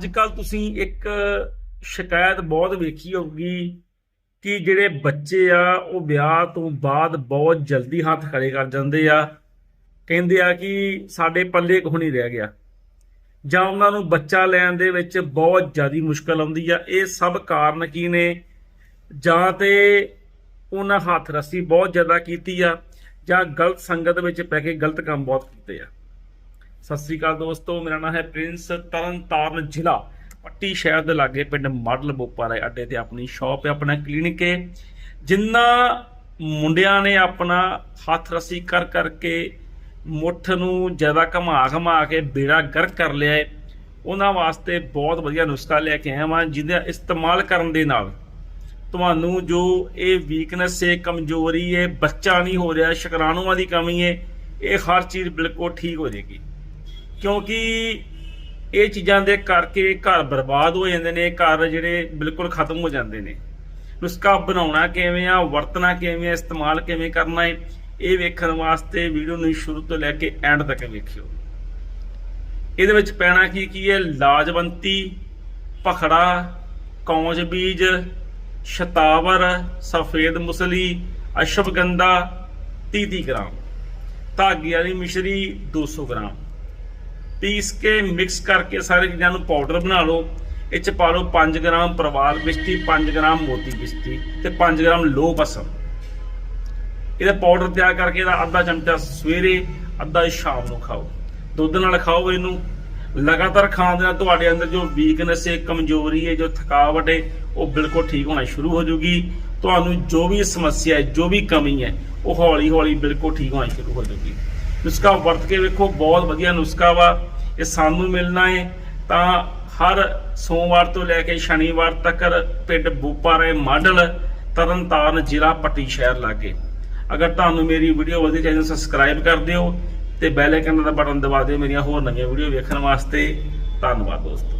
ਅੱਜ ਕੱਲ ਤੁਸੀਂ ਇੱਕ ਸ਼ਿਕਾਇਤ ਬਹੁਤ ਵੇਖੀ ਹੋਊਗੀ ਕਿ ਜਿਹੜੇ ਬੱਚੇ ਆ, ਉਹ ਵਿਆਹ ਤੋਂ ਬਾਅਦ ਬਹੁਤ ਜਲਦੀ ਹੱਥ ਖੜੇ ਕਰ ਜਾਂਦੇ ਆ। ਕਹਿੰਦੇ ਆ ਕਿ ਸਾਡੇ ਪੱਲੇ ਕੁਝ ਨਹੀਂ ਰਹਿ ਗਿਆ। ਜਾਂ ਉਹਨਾਂ ਨੂੰ ਬੱਚਾ ਲੈਣ ਦੇ ਵਿੱਚ ਬਹੁਤ ਜ਼ਿਆਦਾ ਮੁਸ਼ਕਲ ਆਉਂਦੀ ਆ। ਇਹ ਸਭ ਕਾਰਨ ਕੀ ਨੇ? ਜਾਂ ਤੇ ਉਹਨਾਂ ਹੱਥ ਰੱਸੀ ਬਹੁਤ ਜ਼ਿਆਦਾ ਕੀਤੀ ਆ, ਜਾਂ ਗਲਤ ਸੰਗਤ ਵਿੱਚ ਪੈ ਕੇ ਗਲਤ ਕੰਮ ਬਹੁਤ ਕੀਤੇ ਆ। ਸਤਿ ਸ੍ਰੀ ਅਕਾਲ ਦੋਸਤੋ, ਮੇਰਾ ਨਾਮ ਹੈ ਪ੍ਰਿੰਸ ਤਰਨਤਾਰਨ ਜ਼ਿਲ੍ਹਾ, ਪੱਟੀ ਸ਼ਹਿਰ ਦੇ ਲਾਗੇ ਪਿੰਡ ਮਾਡਲ ਬੋਪਾਰਾ ਅੱਡੇ ਤੇ ਆਪਣੀ ਸ਼ਾਪ ਹੈ, ਆਪਣਾ ਕਲੀਨਿਕ ਹੈ। ਜਿੰਨਾ ਮੁੰਡਿਆਂ ਨੇ ਆਪਣਾ ਹੱਥ ਰੱਸੀ ਕਰ ਕਰਕੇ ਮੁੱਠ ਨੂੰ ਜ਼ਿਆਦਾ ਘਮਾ ਘਮਾ ਕੇ ਬੇੜਾ ਗਰਕ ਕਰ ਲਿਆ ਹੈ, ਉਹਨਾਂ ਵਾਸਤੇ ਬਹੁਤ ਵਧੀਆ ਨੁਸਖਾ ਲੈ ਕੇ ਆਇਆ ਹਾਂ ਜਿਹਦਾ ਇਸਤੇਮਾਲ ਕਰਨ ਦੇ ਨਾਲ ਤੁਹਾਨੂੰ ਜੋ ਇਹ ਵੀਕਨੈਸ ਹੈ, ਕਮਜ਼ੋਰੀ ਹੈ, ਬੱਚਾ ਨਹੀਂ ਹੋ ਰਿਹਾ, ਸ਼ੁਕਰਾਣੂਆਂ ਦੀ ਕਮੀ ਹੈ, ਇਹ ਹਰ ਚੀਜ਼ ਬਿਲਕੁਲ ਠੀਕ ਹੋ ਜਾਏਗੀ। ਕਿਉਂਕਿ ਇਹ ਚੀਜ਼ਾਂ ਦੇ ਕਰਕੇ ਘਰ ਬਰਬਾਦ ਹੋ ਜਾਂਦੇ ਨੇ, ਘਰ ਜਿਹੜੇ ਬਿਲਕੁਲ ਖਤਮ ਹੋ ਜਾਂਦੇ ਨੇ। ਨੁਸਖਾ ਬਣਾਉਣਾ ਕਿਵੇਂ ਆ, ਵਰਤਣਾ ਕਿਵੇਂ ਆ, ਇਸਤੇਮਾਲ ਕਿਵੇਂ ਕਰਨਾ ਹੈ ਇਹ ਵੇਖਣ ਵਾਸਤੇ ਵੀਡੀਓ ਨੂੰ ਸ਼ੁਰੂ ਤੋਂ ਲੈ ਕੇ ਐਂਡ ਤੱਕ ਵੇਖਿਓ। ਇਹਦੇ ਵਿੱਚ ਪੈਣਾ ਕੀ ਕੀ ਹੈ ਲਾਜਵੰਤੀ ਪਖੜਾ ਕੌਂਜ ਬੀਜ ਸ਼ਤਾਵਰ, ਸਫੇਦ ਮੁਸਲੀ, ਅਸ਼ਵਗੰਧਾ 30 ਗ੍ਰਾਮ। ਧਾਗੇ ਵਾਲੀ ਮਿਸ਼ਰੀ 200 ਗ੍ਰਾਮ। ਪੀਸ ਕੇ ਮਿਕਸ ਕਰਕੇ ਸਾਰੇ ਚੀਜ਼ਾਂ ਨੂੰ ਪਾਊਡਰ ਬਣਾ ਲਓ। ਇਹ ਚ ਪਾ ਲਓ 5 ਗ੍ਰਾਮ ਪ੍ਰਵਾਲ ਬਿਸਤੀ 5 ਗ੍ਰਾਮ ਮੋਤੀ ਬਿਸਤੀ ਤੇ 5 ਗ੍ਰਾਮ ਲੋਹ ਬਸਮ ਇਹਦਾ ਪਾਊਡਰ ਤਿਆਰ ਕਰਕੇ ਇਹਦਾ ਅੱਧਾ ਚਮਚਾ ਸਵੇਰੇ, ਅੱਧਾ ਸ਼ਾਮ ਨੂੰ ਖਾਓ। ਦੁੱਧ ਨਾਲ ਖਾਓ ਇਹਨੂੰ। ਲਗਾਤਾਰ ਖਾਣ ਦੇ ਨਾਲ ਤੁਹਾਡੇ ਅੰਦਰ ਜੋ ਵੀਕਨੈਸ ਹੈ, ਕਮਜ਼ੋਰੀ ਹੈ, ਜੋ ਥਕਾਵਟ ਹੈ, ਉਹ ਬਿਲਕੁਲ ਠੀਕ ਹੋਣਾ ਸ਼ੁਰੂ ਹੋ ਜਾਊਗੀ ਤੁਹਾਨੂੰ ਜੋ ਵੀ ਸਮੱਸਿਆ ਹੈ, ਜੋ ਵੀ ਕਮੀ ਹੈ, ਉਹ ਹੌਲੀ ਹੌਲੀ ਬਿਲਕੁਲ ਠੀਕ ਹੋਣੀ ਸ਼ੁਰੂ ਹੋ ਜਾਊਗੀ ਨੁਸਖਾ ਵਰਤ ਕੇ ਵੇਖੋ, ਬਹੁਤ ਵਧੀਆ ਨੁਸਖਾ ਵਾ। ਇਹ ਸਾਨੂੰ ਮਿਲਣਾ ਹੈ ਤਾਂ ਹਰ ਸੋਮਵਾਰ ਤੋਂ ਲੈ ਕੇ ਸ਼ਨੀਵਾਰ ਤੱਕ ਪਿੰਡ ਬੂਪਾਰੇ ਮਾਡਲ, ਤਰਨਤਾਰਨ ਜ਼ਿਲ੍ਹਾ ਪੱਟੀ ਸ਼ਹਿਰ ਲਾਗੇ। ਅਗਰ ਤੁਹਾਨੂੰ ਮੇਰੀ ਵੀਡੀਓ ਵਧੀਆ ਚਾਹੀਦੀ ਸਬਸਕ੍ਰਾਈਬ ਕਰ ਦਿਓ ਤੇ ਬੈਲ ਆਈਕਨ ਦਾ ਬਟਨ ਦਬਾ ਦਿਓ। ਮੇਰੀਆਂ ਹੋਰ ਨਵੀਆਂ ਵੀਡੀਓ ਵੇਖਣ ਵਾਸਤੇ ਧੰਨਵਾਦ ਦੋਸਤੋ।